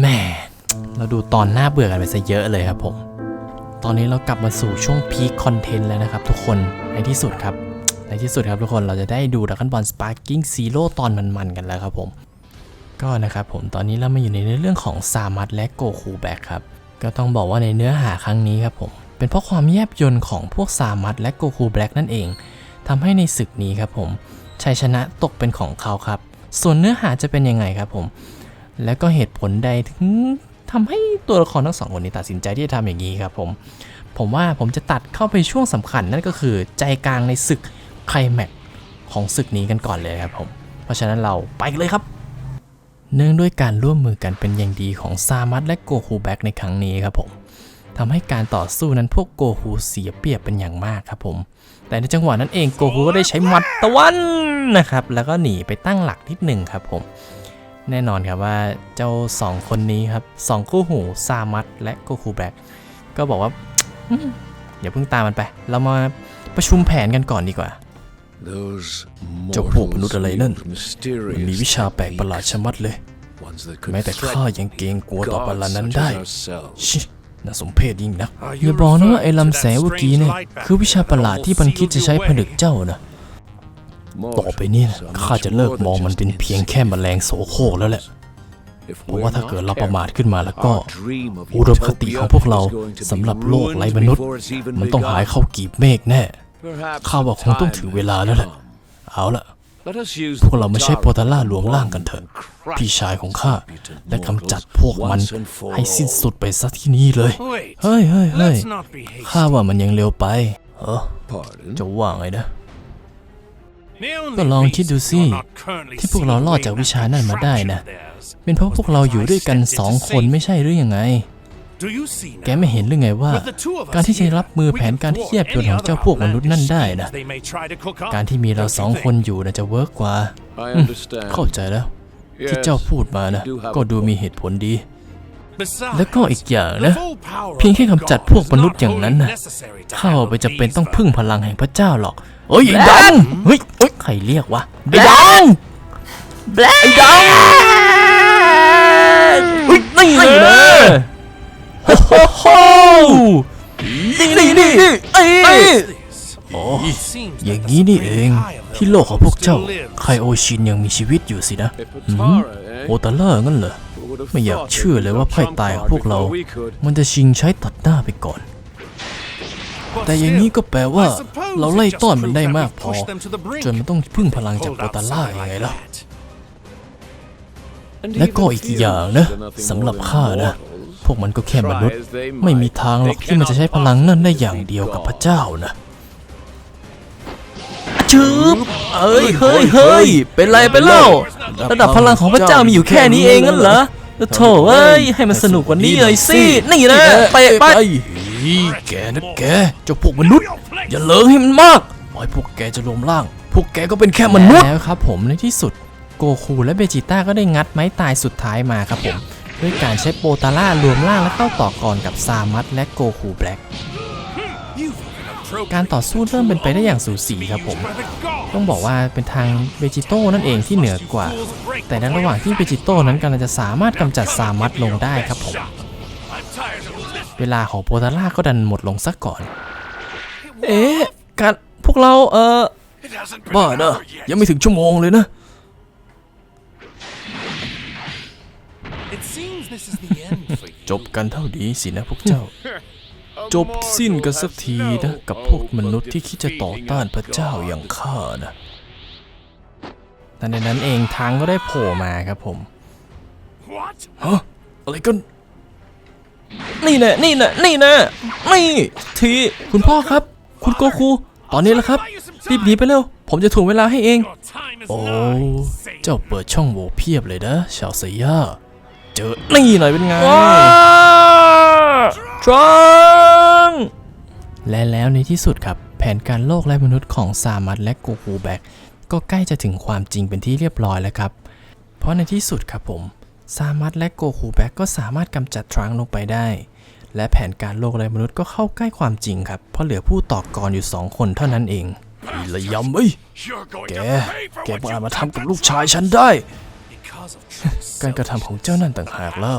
แหม่เราดูตอนหน้าเบื่อกันไปซะเยอะเลยครับผม ตอนนี้เรากลับมาสู่ช่วงพีคคอนเทนต์แล้วนะครับทุกคนในที่สุดครับ ในที่สุดครับทุกคนเราจะได้ดูดักกันบอลสปาร์กิ้งซีโร่ตอนมันๆกันแล้วครับผม ก็นะครับผมตอนนี้เรามาอยู่ในเรื่องของซามัตและโกคูแบ็กครับ ก็ต้องบอกว่าในเนื้อหาครั้งนี้ครับผม เป็นเพราะความแยบยลของพวกซามัตและโกคูแบ็กนั่นเองทำให้ในศึกนี้ครับผมชัยชนะตกเป็นของเขาครับ ส่วนเนื้อหาจะเป็นยังไงครับผม และก็เหตุผลใดถึงทำให้ตัวละครทั้งสองคนนี้ตัดสินใจที่จะทำอย่างนี้ครับผมผมว่าผมจะตัดเข้าไปช่วงสำคัญนั่นก็คือใจกลางในศึกไคลแม็กของศึกนี้กันก่อนเลยครับผม เพราะฉะนั้นเราไปกันเลยครับ เนื่องด้วยการร่วมมือกันเป็นอย่างดีของซามัตและโกคูแบ็กในครั้งนี้ครับผมทำให้การต่อสู้นั้นพวกโกคูเสียเปรียบเป็นอย่างมากครับผม แต่ในจังหวะนั้นเองโกคูก็ได้ใช้หมัดตะวันนะครับ แล้วก็หนีไปตั้งหลักนิดหนึ่งครับผม แน่นอนครับว่าเจ้าสองคนนี้ครับสองคู่หูซามัตและโกคูแบ็กก็บอกว่าอืมอย่าเพิ่งตามมันไป เรามาประชุมแผนกันก่อนดีกว่าเจ้าพวกมนุษย์อะไรนั่นมัมันนมีมีวิวิชาชาแปแปลลกกปประระหหลาลาดดชะมัดเลย แม้แม้แต่แต่ข้าข้ายังเกรงกลัวต่ต่ออบับัลลลัลังงก์ก์นั้นั้นนได้ได้ชิน่าสมเพชยิ่งนักอย่าบอกนะว่าไอ้ลำแสงเมื่อกี้เนี่ยคือวิชาประหลาดที่มันคิดจะใช้ผนึกเจ้านะ ต่อไปเนี่ยข้าจะเลิกมองมันเป็นเพียงแค่แมลงโสโครกแล้วแหละ เพราะว่าถ้าเกิดเราประมาทขึ้นมาแล้วก็ อุดมคติของพวกเราสำหรับโลกไร้มนุษย์ มันต้องหายเข้ากีบเมฆแน่ ข้าว่าคงต้องถึงเวลาแล้วแหละ เอาละพวกเราไม่ใช่โปรตาล่ารวมร่างกันเถอะ พี่พี่ชาชายยขขอองงข้าข้าและและกำกำจัจัดดพพววกกมัมันนให้ให้สิ้สิ้นนสุดไปสักที่นี่เลย เฮ้ยเฮ้ยเฮ้ยข้าว่ามันยังเร็วไป เออจะว่าไงนะ ก็ลองคิดดูสิ ที่ที่พพววกกเราเรารรออดดจาจากกวิวิชาชานั่นั่นนมามาได้ได้นะนะ เป็นเพราะพวกเราอยู่ด้วยกันสองคนไม่ใช่หรือยังไง แกแกไม่ไม่เห็เห็นนหหรืรืออไงไงว่าว่ากาการรที่ที่จะจะรัรับบมืมืออแผแผนนกาการรที่ที่เทีเทียยบบยยนนขขอองงเจ้าเจ้าพพววกกมมนุนุษษย์ย์นั่นั่นนได้ได้นะนะกาการรที่ที่มีมีเราเราสสอองงคคนนออยู่ยู่นะนะจะจะเวิเวิร์ร์กกกกว่าว่าที่เจ้าพูดมานะก็ดูมีเหตุผลดี แล้แล้ววก็ก็อีอีกกออย่างนะนะเพีเพียยงงแค่แค่กำกำจัจัดดพพววกกมมนุนุษษย์ย์ออย่างงนั้นั้นนนะนะข้าข้าไปไปจะจะเป็เป็นนต้ต้อองงพึ่พึ่งงพพลัลังงแห่แห่งงพพระระเจ้าเจ้าหหรรออกกเฮ้ยไอ้ไอ้ดัดังงเฮ้ยเฮ้ยใครเรียกวะไอ้ดังเฮ้ยนี่เลยโอ้โหนี่นี่นี่เอ้ยโอ้อย่างนี้นี่เองที่โลกของพวกเจ้าไคโอชินยังมีชีวิตอยู่สินะหืมโอตาล่างั้นเหรอ ไม่อยากเชื่อเลยว่าไพ่ตายของพวกเรา มันจะชิงใช้ตัดหน้าไปก่อน แต่อย่างนี้ก็แปลว่า เราไล่ต้อนมันได้มากพอ จนมันต้องพึ่งพลังจากโอตาล่ายังไงล่ะ และก็อีกอย่างนะสำหรับข้านะ พวกมันก็แค่มนุษย์ ไม่มีทางหรอกที่มันจะใช้พลังนั่นได้อย่างเดียวกับพระเจ้านะชืบเอ้ย เฮ้ย เฮ้ย เป็นไรไปเล่า ระดับพลังของพระเจ้ามีอยู่แค่นี้เองงั้นเหรอ โถเอ้ยให้มันสนุกกว่านี้เลยสินี่นะไปไปแกนะแกเจ้าพวกมนุษย์ อย่าเลิงให้มันมากปล่อยพวกแกจะรวมร่าง พวกแกก็เป็นแค่มนุษย์แล้วครับผมในที่สุดโกคูและเบจิต้าก็ได้งัดไม้ตายสุดท้ายมาครับผมด้วยการใช้โปตาร่ารวมร่างและเข้าต่อกรกับซามัตและโกคูแบล็กการต่อสู้เริ่มเป็นไปได้อย่างสูสีครับผม ต้องบอกว่าเป็นทางเบจิโต้นั่นเองที่เหนือกว่า แต่ในระหว่างที่เบจิโต้นั้นกำลังจะสามารถกำจัดซามัตลงได้ครับผม เวลาของโปตาร่าก็ดันหมดลงซะก่อน เอ๊ะการพวกเราเออบ้าเนอะยังไม่ถึงชั่วโมงเลยนะจบกันเท่านี้สินะพวกเจ้า จบสิ้นกันสักทีนะ กับพวกมนุษย์ที่คิดจะต่อต้านพระเจ้าอย่างข้านะแต่ในนั้นเองทางก็ได้โผล่มาครับผมฮะอะไรกันนี่แน่นี่แน่นี่แน่นี่ทีคุณพ่อครับ คุณโกคูตอนนี้แล้วครับรีบหนีไปเร็ว ผมจะถ่วงเวลาให้เอง โอ้เจ้าเปิดช่องโหว่เพียบเลยนะชาวเซียาเจอนี่หน่อยเป็นไง ทรังและแล้วในที่สุดครับ แผนการโลกและมนุษย์ของซามัตและโกคูแบ็กก็ใกล้จะถึงความจริงเป็นที่เรียบร้อยแล้วครับ เพราะในที่สุดครับผม ซามัตและโกคูแบ็กก็สามารถกำจัดทรังลงไปได้ และแผนการโลกและมนุษย์ก็เข้าใกล้ความจริงครับ เพราะเหลือผู้ต่อกรอยู่สองคนเท่านั้นเองไอ้ระยำเอ้ยแก แกมาอาจมาทำกับลูกชายฉันได้ Because of การกระทำของเจ้านั่นต่างหากเล่า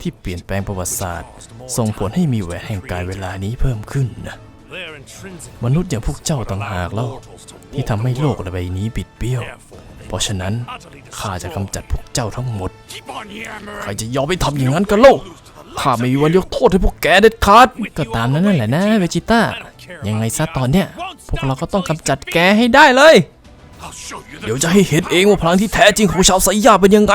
ที่เปลี่ยนแปลงประวัติศาสตร์ ส่งผลให้มีแหวนแห่งการเวลานี้เพิ่มขึ้นนะ their intrinsic มนุษย์อย่างพวกเจ้าต่างหากเล่า ที่ทำให้โลกใบนี้บิดเบี้ยว เพราะฉะนั้นข้าจะกำจัดพวกเจ้าทั้งหมด Keep on yammering. ใครจะยอมไปทำอย่างนั้นกันโลกข้าไม่มีวันยกโทษให้พวกแกเด็ดขาดก็ตามนั้นนั่นแหละนะเวจิต้ายังไงซะตอนเนี้ยพวกเราก็ต้องกำจัดแกให้ได้เลย I'll show you เดี๋ยวจะให้เห็นเองว่าพลังที่แท้จริงของชาวไซยาเป็นยังไง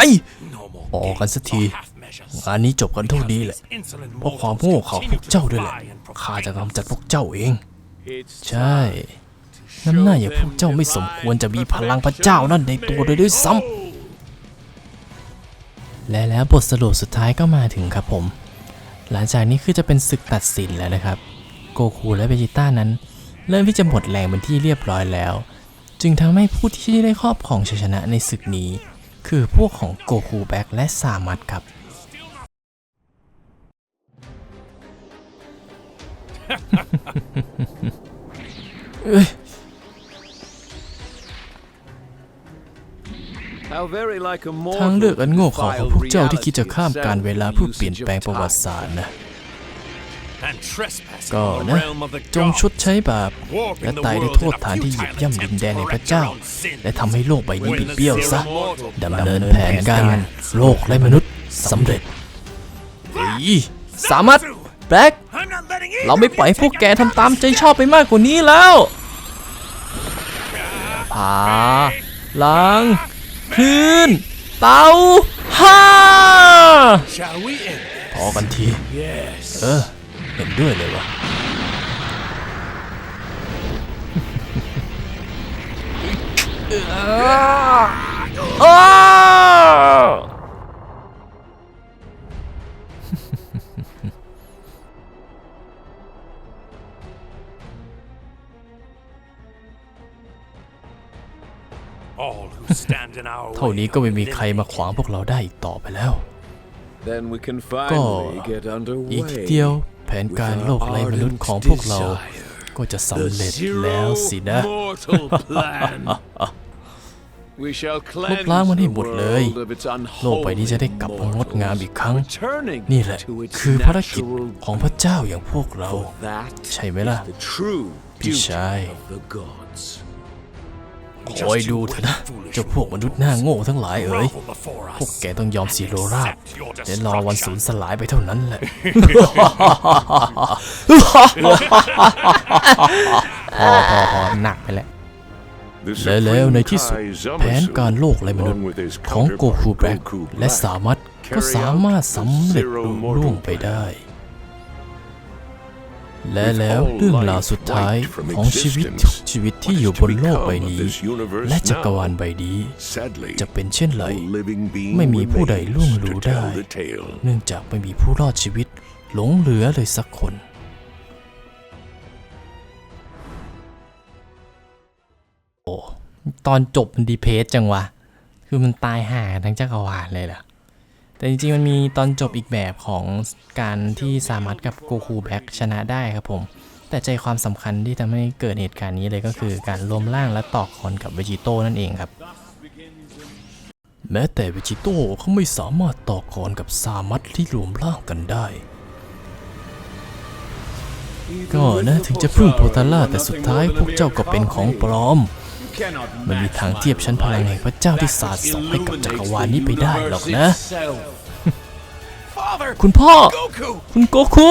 no more ออกกันสักที half measures. งานนี้จบกันเท่าดีแหละ Insolent เพราะความโง่เขาพวกเจ้าด้วยแหละ ข้าจะกำจัดพวกเจ้าเอง ใช่น้ำหน้าอย่างพวกเจ้าไม่สมควรจะมีพลังพระเจ้านั่นในตัวเลยด้วยซ้ำ และแล้วบทสรุปสุดท้ายก็มาถึงครับผม หลังจากนี้คือจะเป็นศึกตัดสินแล้วนะครับ โกคูและเบจิต้านั้น เริ่มที่จะหมดแรงเป็นที่เรียบร้อยแล้ว จึงทำให้ผู้ที่ได้ครอบครองชัยชนะในศึกนี้ คือพวกของโกคูแบ็กและซามัตครับ ทางเลือกอันโง่เขลาของพวกเจ้าที่คิดจะข้ามการเวลาเพื่อเปลี่ยนแปลงประวัติศาสตร์นะ and trespassing ก็ on the นะ realm of the จง gods. ชดใช้บาป และตายด้วยโทษฐานที่เหยียบย่ำดินแดนในพระเจ้า และทำให้โลกใบนี้บิดเบี้ยวซะดำเนินแผนการโลกและมนุษย์สำเร็จเฮ้ยสามารถแบล็ก I'm not letting เราไม่ปล่อยให้พวกแกทำตามใจชอบไปมากกว่านี้แล้วผาลังคลื่นเตาฮ่า Shall we end? พอกันที Yes. เออ เห็นด้วยเลยวะอ้าว All who stand in our เท่า way นี้ก็ไม่มีใครมาขวางพวกเราได้อีกต่อไปแล้ว Then we can ก็ finally get อีก underway. เดียวแผ นการโลกไร้มนุษย์ของพวกเรา ก็จะสำเร็จแล้วสินะ mortal plan. We shall ลบล้าง cleanse มันให้ the หมดเลย world of its โลกใบนี้จะได้กลับ unholy มางดงามอีกครั้ง mortals, returning นี่แหละ to its คือภารกิจ natural ของพระเจ้าอย่างพวกเรา That ใช่ไหมล่ะ the true พี่ duty ชาย of the gods. คอยดูเถอะนะเจ้าพวกมนุษย์หน้าโง่ทั้งหลายเอ๋ย grovel before พวก us. แกต้องยอมสีโรราบ Accept your และรอวันสูญ destruction. สลายไปเท่านั้นแหละพอพอพอหนักไปแล้วและแล้วในที่สุดแผนการโลกไร้มนุษย์ของโกคูแบล็กและสามัตก็สามารถสำเร็จลุล่วงไปได้ และแล้วเรื่องราวสุดท้ายของชีวิตชีวิตที่อยู่บนโลกใบนี้ และจักรวาลใบนี้ จะเป็นเช่นไร ไม่มีผู้ใดล่วงรู้ได้ เนื่องจากไม่มีผู้รอดชีวิต หลงเหลือเลยสักคนโอ้ตอนจบมันดีเพสจังวะ คือมันตายห่าทั้งจักรวาลเลยล่ะ แต่จริงๆ มันมีตอนจบอีกแบบของการที่สามารถกับโกคูแบ็กชนะได้ครับผม แต่ใจความสำคัญที่ทำให้เกิดเหตุการณ์นี้เลยก็คือการรวมร่างและต่อกรกับเวจิโต้นั่นเองครับ แม้แต่เวจิโต้เขาไม่สามารถต่อกรกับซามัตที่รวมร่างกันได้ ก็นะถึงจะพึ่งโพธาร่าแต่สุดท้ายพวกเจ้าก็เป็นของปลอม ไม่มีทางเทียบชั้นพลังแห่งพระเจ้าที่สาดส่องให้กับจักรวาลนี้ไปได้หรอกนะ Father, คุณพ่อ Goku! คุณโกคู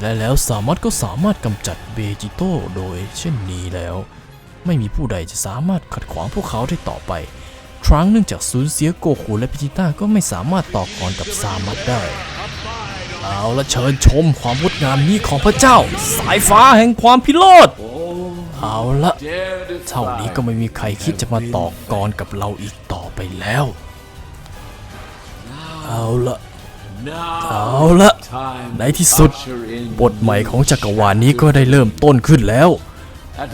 และแล้วสามารถก็สามารถกำจัดเบจิโต้โดยเช่นนี้แล้ว ไม่มีผู้ใดจะสามารถขัดขวางพวกเขาได้ต่อไปทรังก์เนื่องจากสูญเสียโกคูและพิจิต้าก็ไม่สามารถต่อกรกับซามัตได้ เอาละเชิญชมความงดงามนี้ของพระเจ้า สายฟ้าแห่งความพิโรธ เอาละเท่านี้ก็ไม่มีใครคิดจะมาต่อกรกับเราอีกต่อไปแล้ว เอาละเอาละในที่สุด บทใหม่ของจักรวาลนี้ก็ได้เริ่มต้นขึ้นแล้ว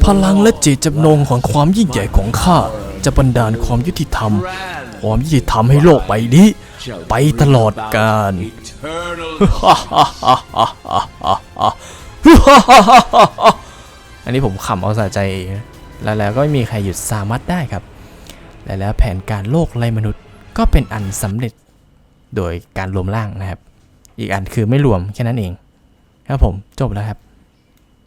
พลังและเจตจำนงของความยิ่งใหญ่ของข้าจะบันดาลความยุติธรรม ความยุติธรรมให้โลกใบนี้ ไปตลอดกาลอั นนี้ผมขำเอาสะใจ แล้วแล้วก็ไม่มีใครหยุดสามารถได้ครับ และแล้วแผนการโลกไร้มนุษย์ก็เป็นอันสำเร็จโดยการรวมร่างนะครับ อีกอันคือไม่รวมแค่นั้นเอง ครับผมจบแล้วครับ